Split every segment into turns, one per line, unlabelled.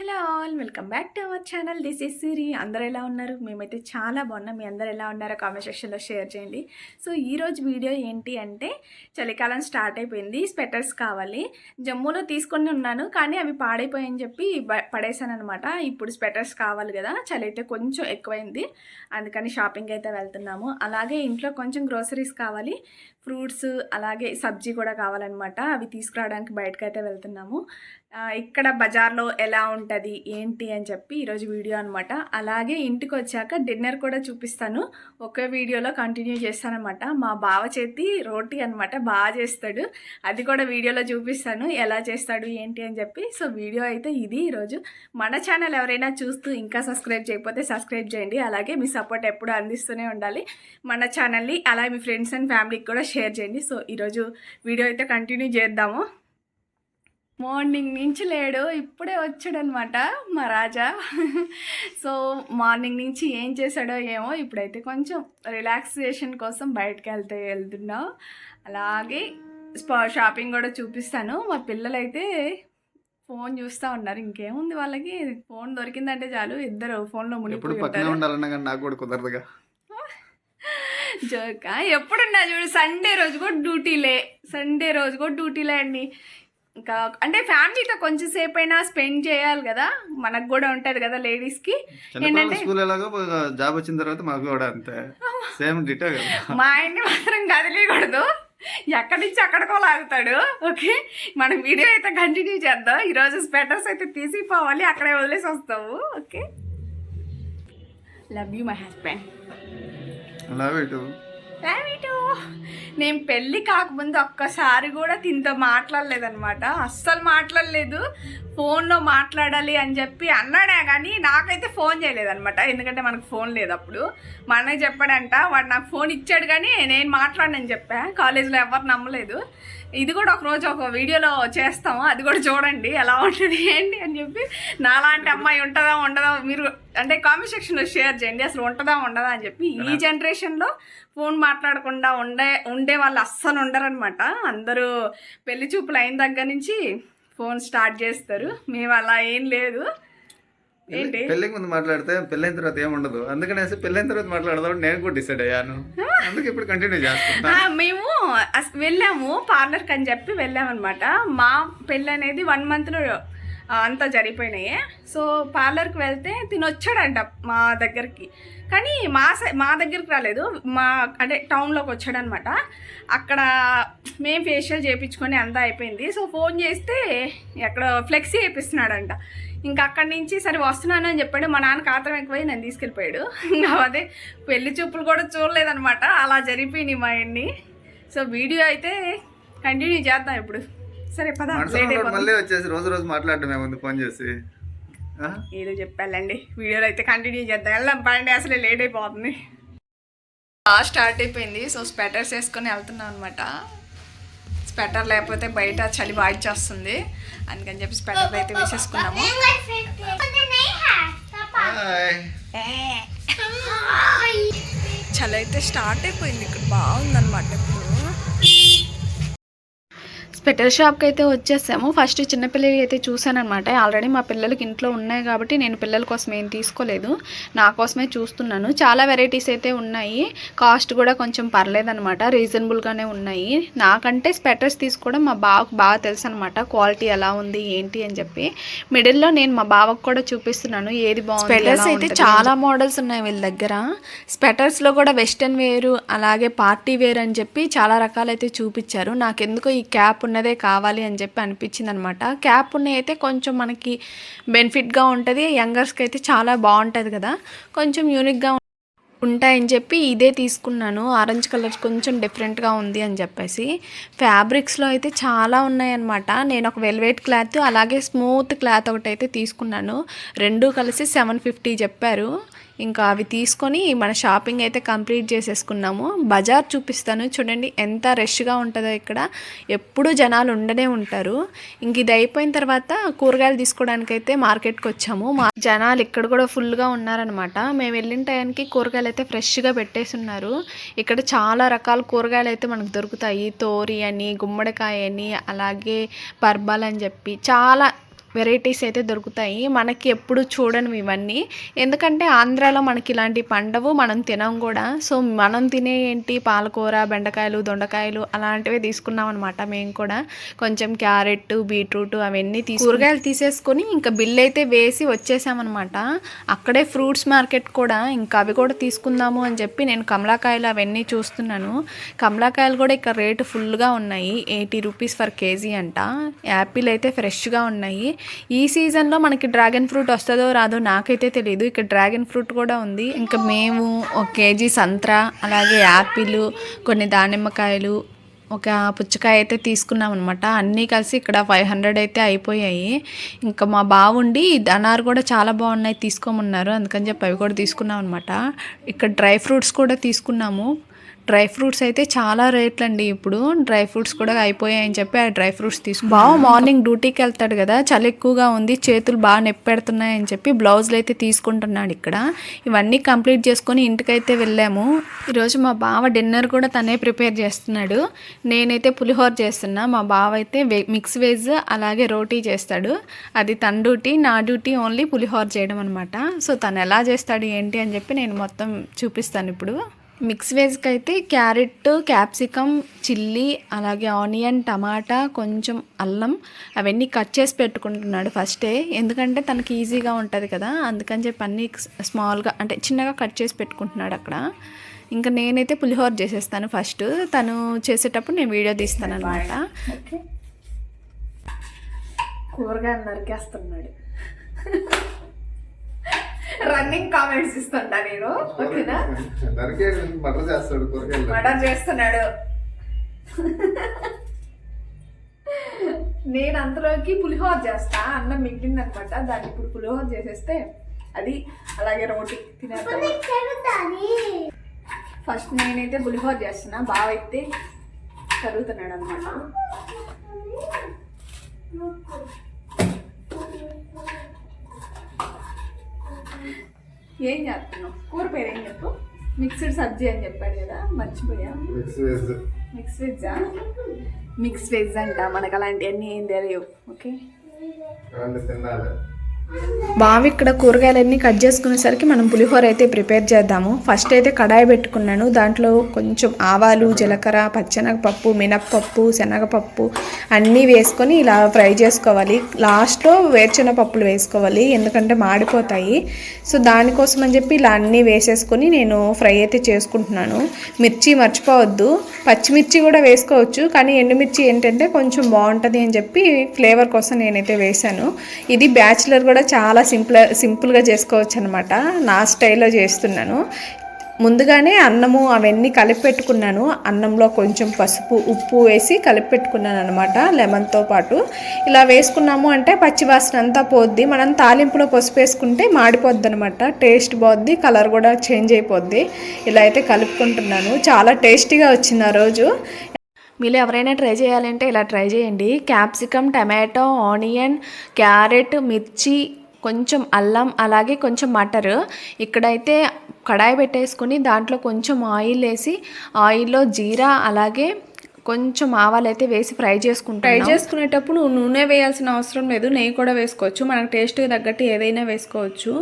Hello all welcome back to our channel. This is Siri అందరు ఎలా ఉన్నారు? మేమైతే చాలా బాగున్నాం. మీ అందరు ఎలా ఉన్నారో కామెంట్ సెక్షన్లో షేర్ చేయండి. సో ఈరోజు వీడియో ఏంటి అంటే చలికాలం స్టార్ట్ అయిపోయింది. స్వెటర్స్ కావాలి. జమ్మూలో తీసుకొని ఉన్నాను కానీ అవి పాడైపోయాయని చెప్పి బ- పడేశాను అనమాట ఇప్పుడు స్వెటర్స్ కావాలి కదా. చలి అయితే కొంచెం ఎక్కువైంది. అందుకని షాపింగ్ అయితే వెళ్తున్నాము. అలాగే ఇంట్లో కొంచెం గ్రోసరీస్ కావాలి. ఫ్రూట్స్ అలాగే సబ్జీ కూడా కావాలన్నమాట. అవి తీసుకురావడానికి బయటకు అయితే వెళ్తున్నాము. ఇక్కడ బజార్లో ఎలా ఉంటుంది ఏంటి అని చెప్పి ఈరోజు వీడియో అనమాట అలాగే ఇంటికి వచ్చాక డిన్నర్ కూడా చూపిస్తాను. ఒకే వీడియోలో కంటిన్యూ చేస్తానమాట మా బావ చేతి రోటీ అనమాట బాగా చేస్తాడు. అది కూడా వీడియోలో చూపిస్తాను ఎలా చేస్తాడు ఏంటి అని చెప్పి. సో వీడియో అయితే ఇది ఈరోజు మన ఛానల్ ఎవరైనా చూస్తూ ఇంకా సబ్స్క్రైబ్ చేయకపోతే సబ్స్క్రైబ్ చేయండి. అలాగే మీ సపోర్ట్ ఎప్పుడు అందిస్తూనే ఉండాలి. మన ఛానల్ని అలాగే మీ ఫ్రెండ్స్ అండ్ ఫ్యామిలీకి కూడా షేర్ చేయండి. సో ఈరోజు వీడియో అయితే కంటిన్యూ చేద్దాము. మార్నింగ్ నుంచి లేడు ఇప్పుడే వచ్చాడనమాట మా రాజా. సో మార్నింగ్ నుంచి ఏం చేశాడో ఏమో ఇప్పుడైతే కొంచెం రిలాక్సేషన్ కోసం బయటకు వెళ్తే వెళ్తున్నాం. అలాగే షాపింగ్ కూడా చూపిస్తాను. మా పిల్లలైతే ఫోన్ చూస్తూ ఉన్నారు. ఇంకేముంది వాళ్ళకి? ఫోన్ దొరికిందంటే చాలు. ఇద్దరు ఫోన్లో
కుదరదుగా.
జోక ఎప్పుడున్నా చూడు సండే రోజు కూడా డ్యూటీలే. సండే రోజు కూడా డ్యూటీలే అండి. ఇంకా అంటే ఫ్యామిలీతో కొంచెం సేపు అయినా స్పెండ్ చేయాలి కదా. మనకు కూడా ఉంటుంది కదా ఏంటంటే
స్కూల్ ఎలాగో జాబ్ వచ్చిన తర్వాత మాకు కూడా అంతే. సేమ్ డిటో
మా ఆయన్ని మాత్రం కదిలేయకూడదు. ఎక్కడి నుంచి అక్కడికో లాగుతాడు. ఓకే? మనం వీడియో అయితే కంటిన్యూ చేద్దాం. ఈరోజు స్వెటర్స్ అయితే తీసిపోవాలి. అక్కడే వదిలేసి వస్తావు. Okay? Love you my husband
love ఇటు
రామిటు నేను పెళ్ళి కాకముందు ఒక్కసారి కూడా తింతో మాట్లాడలేదనమాట అస్సలు మాట్లాడలేదు. ఫోన్లో మాట్లాడాలి అని చెప్పి అన్నాడే కానీ నాకైతే ఫోన్ చేయలేదనమాట ఎందుకంటే మనకు ఫోన్ లేదు అప్పుడు. మా అన్నయ్య చెప్పాడంట వాడు నాకు ఫోన్ ఇచ్చాడు కానీ నేను మాట్లాడనని చెప్పా. కాలేజీలో ఎవరు నమ్మలేదు. ఇది కూడా ఒక రోజు ఒక వీడియోలో చేస్తాము. అది కూడా చూడండి ఎలా ఉంటుంది ఏంటి అని చెప్పి నాలాంటి అమ్మాయి ఉంటుందా ఉండదా మీరు అంటే కామెంట్ సెక్షన్లో షేర్ చేయండి. అసలు ఉంటుందా ఉండదా అని చెప్పి ఈ జనరేషన్లో ఫోన్ మాట్లాడకుండా ఉండే ఉండే వాళ్ళు అస్సలు ఉండరనమాట అందరూ పెళ్ళి చూపులు అయిన దగ్గర నుంచి ఫోన్ స్టార్ట్ చేస్తారు. మేము అలా ఏం లేదు.
పెళ్ళికి ముందు మాట్లాడితే పెళ్ళైన తర్వాత ఏముండదు అందుకనేసి పెళ్ళైన తర్వాత మాట్లాడదాం నేను కూడా డిసైడ్ అయ్యాను. అందుకే ఇప్పుడు కంటిన్యూ చేస్తున్నా.
మేము వెళ్ళాము పార్లర్కి అని చెప్పి వెళ్ళామన్నమాట. మా పెళ్ళి అనేది వన్ మంత్లో అంతా జరిగిపోయినాయి సో పార్లర్కి వెళ్తే తినొచ్చాడంట మా దగ్గరికి. కానీ మా సై మా దగ్గరికి రాలేదు. మా అంటే టౌన్లోకి వచ్చాడనమాట. అక్కడ మేము ఫేషియల్ చేయించుకొని అంతా అయిపోయింది. సో ఫోన్ చేస్తే ఎక్కడ ఫ్లెక్సీ వేపిస్తున్నాడంట ఇంకా అక్కడి నుంచి సరే వస్తున్నాను అని చెప్పాడు. మా నాన్న కాతరం ఎక్కువై నన్ను తీసుకెళ్ళిపోయాడు. ఇంకా అదే పెళ్ళి చూపులు కూడా చూడలేదనమాట. అలా జరిగిపోయినాయి మా అన్ని సో వీడియో అయితే కంటిన్యూ చేద్దాం ఇప్పుడు. సరే పద.
మళ్ళీ వచ్చేసి రోజు రోజు మాట్లాడటమే ముందు ఫోన్ చేసి. ఆ?
ఏదో చెప్పాలండి. వీడియోలో అయితే కంటిన్యూ చేద్దాం. వెళ్దాం పడండి అసలే లేట్ అయిపోతుంది. బాగా స్టార్ట్ అయిపోయింది. సో స్వెటర్స్ వేసుకొని వెళ్తున్నాం అనమాట స్వెటర్ లేకపోతే బయట చలి వాయిచేస్తుంది అందుకని చెప్పి స్వెటర్ అయితే వేసేసుకున్నాము. చలి అయితే స్టార్ట్ అయిపోయింది. ఇక్కడ బాగుందన్నమాట ఇప్పుడు. స్వెటర్ షాప్కి అయితే వచ్చేసాము. ఫస్ట్ చిన్నపిల్లలు అయితే చూసానమాట ఆల్రెడీ మా పిల్లలకి ఇంట్లో ఉన్నాయి కాబట్టి నేను పిల్లల కోసం ఏం తీసుకోలేదు. నా కోసమే చూస్తున్నాను. చాలా వెరైటీస్ అయితే ఉన్నాయి. కాస్ట్ కూడా కొంచెం పర్లేదనమాట రీజనబుల్గానే ఉన్నాయి. నాకంటే స్వెటర్స్ తీసుకోవడం మా బావకు బాగా తెలుసు అనమాట క్వాలిటీ ఎలా ఉంది ఏంటి అని చెప్పి. మిడిల్లో నేను మా బావకు కూడా చూపిస్తున్నాను. ఏది బాగుంది స్వెటర్స్ అయితే చాలా మోడల్స్ ఉన్నాయి వీళ్ళ దగ్గర. స్వెటర్స్లో కూడా వెస్టర్న్ వేరు అలాగే పార్టీ వేర్ అని చెప్పి చాలా రకాలైతే చూపించారు. నాకెందుకో ఈ క్యాప్ ఉన్నదే కావాలి అని చెప్పి అనిపించింది అనమాట క్యాప్ ఉన్నవి అయితే కొంచెం మనకి బెనిఫిట్గా ఉంటుంది యంగర్స్కి అయితే చాలా బాగుంటుంది కదా. కొంచెం యూనిక్గా ఉంటాయని చెప్పి ఇదే తీసుకున్నాను. ఆరెంజ్ కలర్ కొంచెం డిఫరెంట్గా ఉంది అని చెప్పేసి. ఫ్యాబ్రిక్స్లో అయితే చాలా ఉన్నాయన్నమాట. నేను ఒక వెల్వేట్ క్లాత్ అలాగే స్మూత్ క్లాత్ ఒకటి అయితే తీసుకున్నాను. రెండు కలిసి సెవెన్ ఫిఫ్టీ చెప్పారు. ఇంకా అవి తీసుకొని మన షాపింగ్ అయితే కంప్లీట్ చేసేసుకున్నాము. బజార్ చూపిస్తాను. చూడండి ఎంత రష్గా ఉంటుందో ఇక్కడ. ఎప్పుడూ జనాలు ఉండనే ఉంటారు. ఇంక ఇది అయిపోయిన తర్వాత కూరగాయలు తీసుకోవడానికి అయితే మార్కెట్కి వచ్చాము. మా జనాలు ఇక్కడ కూడా ఫుల్గా ఉన్నారనమాట మేము వెళ్ళిన టైంకి కూరగాయలు అయితే ఫ్రెష్గా పెట్టేసి ఉన్నారు ఇక్కడ చాలా రకాల కూరగాయలు అయితే మనకు దొరుకుతాయి. తోరి అని గుమ్మడికాయ అని అలాగే పర్బాల్ అని చెప్పి చాలా వెరైటీస్ అయితే దొరుకుతాయి. మనకి ఎప్పుడు చూడను ఇవన్నీ. ఎందుకంటే ఆంధ్రాలో మనకి ఇలాంటి పండవు మనం తినం కూడా. సో మనం తినే ఏంటి? పాలకూర బెండకాయలు దొండకాయలు అలాంటివి తీసుకున్నాం అనమాట మేము కూడా. కొంచెం క్యారెట్ బీట్రూట్ అవన్నీ తీసు కూరగాయలు తీసేసుకొని ఇంకా బిల్ అయితే వేసి వచ్చేసామన్నమాట. అక్కడే ఫ్రూట్స్ మార్కెట్ కూడా ఇంకా అవి కూడా తీసుకుందాము అని చెప్పి నేను కమలాకాయలు అవన్నీ చూస్తున్నాను. కమలాకాయలు కూడా ఇక్కడ రేటు ఫుల్గా ఉన్నాయి. ఎయిటీ రూపీస్ ఫర్ కేజీ అంట. యాపిల్ అయితే ఫ్రెష్గా ఉన్నాయి. ఈ సీజన్లో మనకి డ్రాగన్ ఫ్రూట్ వస్తుందో రాదో నాకైతే తెలియదు ఇక్కడ డ్రాగన్ ఫ్రూట్ కూడా ఉంది. ఇంకా మేము ఒక కేజీ సంత్రా అలాగే యాపిల్ కొన్ని దానిమ్మకాయలు ఒక పుచ్చకాయ అయితే తీసుకున్నాం అనమాట అన్నీ కలిసి ఇక్కడ ఫైవ్ హండ్రెడ్ అయితే అయిపోయాయి. ఇంకా మా బావుండి అనారు కూడా చాలా బాగున్నాయి తీసుకోమన్నారు. అందుకని చెప్పి అవి కూడా తీసుకున్నాం అనమాట ఇక్కడ డ్రై ఫ్రూట్స్ కూడా తీసుకున్నాము. డ్రై ఫ్రూట్స్ అయితే చాలా రేట్లు అండి ఇప్పుడు. డ్రై ఫ్రూట్స్ కూడా అయిపోయాయని చెప్పి ఆ డ్రై ఫ్రూట్స్ తీసుకు బావ మార్నింగ్ డ్యూటీకి వెళ్తాడు కదా చలి ఎక్కువగా ఉంది చేతులు బాగా నొప్పి పెడుతున్నాయని చెప్పి బ్లౌజులు అయితే తీసుకుంటున్నాడు ఇక్కడ. ఇవన్నీ కంప్లీట్ చేసుకొని ఇంటికైతే వెళ్ళాము. ఈరోజు మా బావ డిన్నర్ కూడా తనే ప్రిపేర్ చేస్తున్నాడు. నేనైతే పులిహోర చేస్తున్నా. మా బావ అయితే మిక్స్ వెజ్ అలాగే రోటీ చేస్తాడు. అది తన డ్యూటీ నా డ్యూటీ ఓన్లీ పులిహోర చేయడం అనమాట సో తను ఎలా చేస్తాడు ఏంటి అని చెప్పి నేను మొత్తం చూపిస్తాను ఇప్పుడు. మిక్స్ వెజ్కి అయితే క్యారెట్ క్యాప్సికమ్ చిల్లీ అలాగే ఆనియన్ టమాటా కొంచెం అల్లం అవన్నీ కట్ చేసి పెట్టుకుంటున్నాడు ఫస్టే. ఎందుకంటే తనకి ఈజీగా ఉంటుంది కదా అందుకని చెప్పి అన్నీ స్మాల్గా అంటే చిన్నగా కట్ చేసి పెట్టుకుంటున్నాడు అక్కడ. ఇంకా నేనైతే పులిహోర చేసేస్తాను ఫస్ట్. తను చేసేటప్పుడు నేను వీడియో తీస్తాను అనమాట కూరగాయలు నరికేస్తున్నాడు. రన్నింగ్ కామెంట్స్ ఇస్తుంటా నేను ఓకేనా?
చేస్తాడు
మర్డర్ చేస్తున్నాడు. నేను అంతలోకి పులిహోర చేస్తా అన్నం మిగిలింది అనమాట దాన్ని ఇప్పుడు పులిహోర చేసేస్తే అది అలాగే రోటి తినేస్తాను ఫస్ట్ నేనైతే పులిహోర చేస్తున్నా బావ అయితే కరుగుతున్నాడు అనమాట ఏం చేస్తున్నావు? కూర పేరు ఏం చెప్పు? మిక్స్డ్ సబ్జీ అని చెప్పాడు కదా మర్చిపోయా
మిక్స్ వెజ్
మిక్స్ వెజ్జా మిక్స్ వెజ్ అంట మనకు అలాంటివన్నీ ఏం తెలియవు ఓకే?
తినాలి.
బావి ఇక్కడ కూరగాయలన్నీ కట్ చేసుకునేసరికి మనం పులిహోర అయితే ప్రిపేర్ చేద్దాము. ఫస్ట్ అయితే కడాయి పెట్టుకున్నాను. దాంట్లో కొంచెం ఆవాలు జీలకర్ర పచ్చెనగపప్పు మినప్పప్పు శనగపప్పు అన్నీ వేసుకొని ఇలా ఫ్రై చేసుకోవాలి. లాస్ట్లో వేరుచెన పప్పులు వేసుకోవాలి. ఎందుకంటే మాడిపోతాయి. సో దానికోసం అని చెప్పి ఇలా అన్నీ వేసేసుకొని నేను ఫ్రై అయితే చేసుకుంటున్నాను. మిర్చి మర్చిపోవద్దు. పచ్చిమిర్చి కూడా వేసుకోవచ్చు. కానీ ఎండుమిర్చి ఏంటంటే కొంచెం బాగుంటుంది అని చెప్పి ఫ్లేవర్ కోసం నేనైతే వేశాను. ఇది బ్యాచిలర్ కూడా చాలా సింపుల్ సింపుల్గా చేసుకోవచ్చు అనమాట నా స్టైల్లో చేస్తున్నాను. ముందుగానే అన్నము అవన్నీ కలిపి పెట్టుకున్నాను. అన్నంలో కొంచెం పసుపు ఉప్పు వేసి కలిపి పెట్టుకున్నాను అనమాట లెమన్తో పాటు. ఇలా వేసుకున్నాము అంటే పచ్చివాసన అంతా పోద్ది. మనం తాలింపులో పసుపు వేసుకుంటే మాడిపోద్ది అనమాట టేస్ట్ పోద్ది కలర్ కూడా చేంజ్ అయిపోద్ది. ఇలా అయితే కలుపుకుంటున్నాను. చాలా టేస్టీగా వచ్చింది ఆ రోజు. మీరు ఎవరైనా ట్రై చేయాలంటే ఇలా ట్రై చేయండి. క్యాప్సికమ్ టమాటో ఆనియన్ క్యారెట్ మిర్చి కొంచెం అల్లం అలాగే కొంచెం మటర్. ఇక్కడైతే కడాయి పెట్టేసుకుని దాంట్లో కొంచెం ఆయిల్ వేసి ఆయిల్లో జీరా అలాగే కొంచెం ఆవాలు అయితే వేసి ఫ్రై చేసుకుంటాం ఫ్రై చేసుకునేటప్పుడు నూనె వేయాల్సిన అవసరం లేదు నెయ్యి కూడా వేసుకోవచ్చు. మనకు టేస్ట్కి తగ్గట్టు ఏదైనా వేసుకోవచ్చు.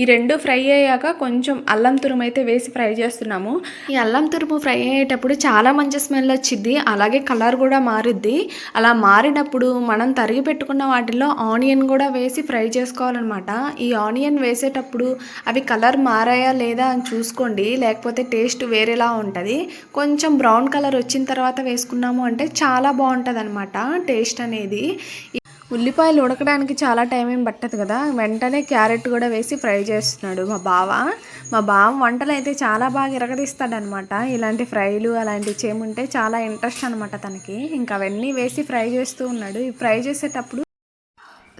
ఈ రెండు ఫ్రై అయ్యాక కొంచెం అల్లం తురుము అయితే వేసి ఫ్రై చేస్తున్నాము. ఈ అల్లం తురుము ఫ్రై అయ్యేటప్పుడు చాలా మంచి స్మెల్ వచ్చింది అలాగే కలర్ కూడా మారుద్ది. అలా మారినప్పుడు మనం తరిగి పెట్టుకున్న వాటిల్లో ఆనియన్ కూడా వేసి ఫ్రై చేసుకోవాలన్నమాట. ఈ ఆనియన్ వేసేటప్పుడు అవి కలర్ మారాయా లేదా అని చూసుకోండి. లేకపోతే టేస్ట్ వేరేలా ఉంటుంది. కొంచెం బ్రౌన్ కలర్ వచ్చిన తర్వాత చేసుకున్నాము అంటే చాలా బాగుంటుంది అనమాట టేస్ట్ అనేది. ఉల్లిపాయలు ఉడకడానికి చాలా టైం ఏం పట్టదు కదా వెంటనే క్యారెట్ కూడా వేసి ఫ్రై చేస్తున్నాడు మా బావ. మా బావ వంటలు అయితే చాలా బాగా ఇరగదీస్తాడనమాట ఇలాంటి ఫ్రైలు అలాంటివి చేయముంటే చాలా ఇంట్రెస్ట్ అనమాట తనకి. ఇంకా అవన్నీ వేసి ఫ్రై చేస్తూ ఉన్నాడు. ఈ ఫ్రై చేసేటప్పుడు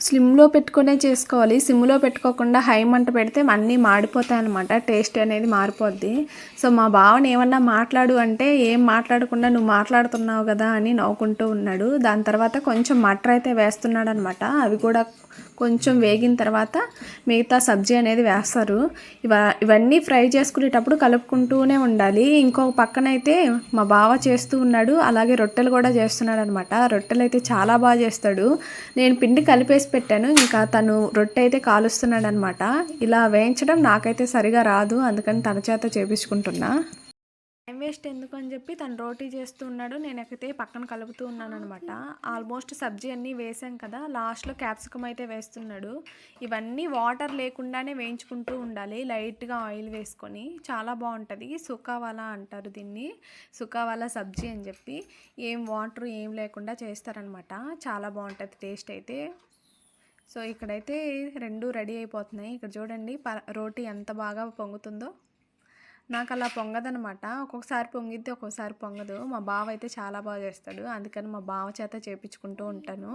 స్లిమ్లో పెట్టుకునే చేసుకోవాలి. సిమ్లో పెట్టుకోకుండా హై మంట పెడితే అన్నీ మాడిపోతాయి అనమాట టేస్ట్ అనేది మారిపోద్ది. సో మా బావని ఏమన్నా మాట్లాడు అంటే ఏం మాట్లాడకుండా నువ్వు మాట్లాడుతున్నావు కదా అని నవ్వుకుంటూ ఉన్నాడు. దాని తర్వాత కొంచెం మటర్ అయితే వేస్తున్నాడు అనమాట అవి కూడా కొంచెం వేగిన తర్వాత మిగతా సబ్జీ అనేది వేస్తారు. ఇవ ఇవన్నీ ఫ్రై చేసుకునేటప్పుడు కలుపుకుంటూనే ఉండాలి. ఇంకో పక్కన అయితే మా బావ చేస్తూ ఉన్నాడు. అలాగే రొట్టెలు కూడా చేస్తున్నాడు అనమాట రొట్టెలు అయితే చాలా బాగా చేస్తాడు. నేను పిండి కలిపేసి పెట్టాను. ఇంకా తను రొట్టె అయితే కాలుస్తున్నాడు అనమాట ఇలా వేయించడం నాకైతే సరిగా రాదు. అందుకని తన చేత చేపించుకుంటున్నా. టైం వేస్ట్ ఎందుకు అని చెప్పి తను రోటీ చేస్తూ ఉన్నాడు. నేను ఎక్కితే పక్కన కలుపుతూ ఉన్నాను అనమాట ఆల్మోస్ట్ సబ్జీ అన్నీ వేసాం కదా. లాస్ట్లో క్యాప్సికమ్ అయితే వేస్తున్నాడు. ఇవన్నీ వాటర్ లేకుండానే వేయించుకుంటూ ఉండాలి. లైట్గా ఆయిల్ వేసుకొని. చాలా బాగుంటుంది. సుకావాలా అంటారు దీన్ని. సుకావాలా సబ్జీ అని చెప్పి. ఏం వాటర్ ఏం లేకుండా చేస్తారనమాట చాలా బాగుంటుంది టేస్ట్ అయితే. సో ఇక్కడైతే రెండు రెడీ అయిపోతున్నాయి. ఇక్కడ చూడండి ప రోటీ ఎంత బాగా పొంగుతుందో. నాకు అలా పొంగదనమాట. ఒక్కొక్కసారి పొంగిద్ది ఒక్కొక్కసారి పొంగదు. మా బావ అయితే చాలా బాగా చేస్తాడు. అందుకని మా బావ చేత చేపించుకుంటూ ఉంటాను.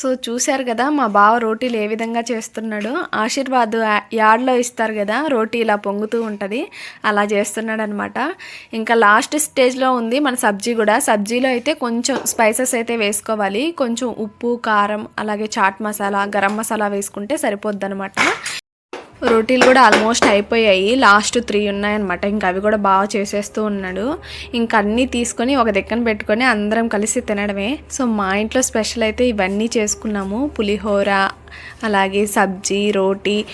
సో చూశారు కదా మా బావ రోటీలు ఏ విధంగా చేస్తున్నాడు. ఆశీర్వాద్ యా- యాడ్లో ఇస్తారు కదా రోటీ ఇలా పొంగుతూ ఉంటుంది అలా చేస్తున్నాడు అనమాట ఇంకా లాస్ట్ స్టేజ్లో ఉంది మన సబ్జీ కూడా. సబ్జీలో అయితే కొంచెం స్పైసెస్ అయితే వేసుకోవాలి. కొంచెం ఉప్పు కారం అలాగే చాట్ మసాలా గరం మసాలా వేసుకుంటే సరిపోద్ది అనమాట రోటీలు కూడా ఆల్మోస్ట్ అయిపోయాయి. లాస్ట్ త్రీ ఉన్నాయన్నమాట. ఇంకా అవి కూడా బాగా చేసేస్తూ ఉన్నాడు. ఇంకా అన్నీ తీసుకొని ఒక దిక్కన పెట్టుకొని అందరం కలిసి తినడమే. సో మా ఇంట్లో స్పెషల్ అయితే ఇవన్నీ చేసుకున్నాము. పులిహోర అలాగే సబ్జీ రోటీ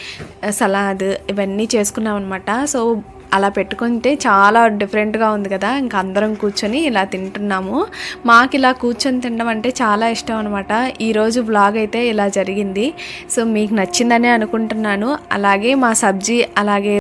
సలాద్ ఇవన్నీ చేసుకున్నాం అనమాట సో అలా పెట్టుకుంటే చాలా డిఫరెంట్గా ఉంది కదా. ఇంకా అందరం కూర్చొని ఇలా తింటున్నాము. మాకు ఇలా కూర్చొని తినడం అంటే చాలా ఇష్టం అనమాట ఈరోజు బ్లాగ్ అయితే ఇలా జరిగింది. సో మీకు నచ్చిందనే అనుకుంటున్నాను. అలాగే మా సబ్జీ అలాగే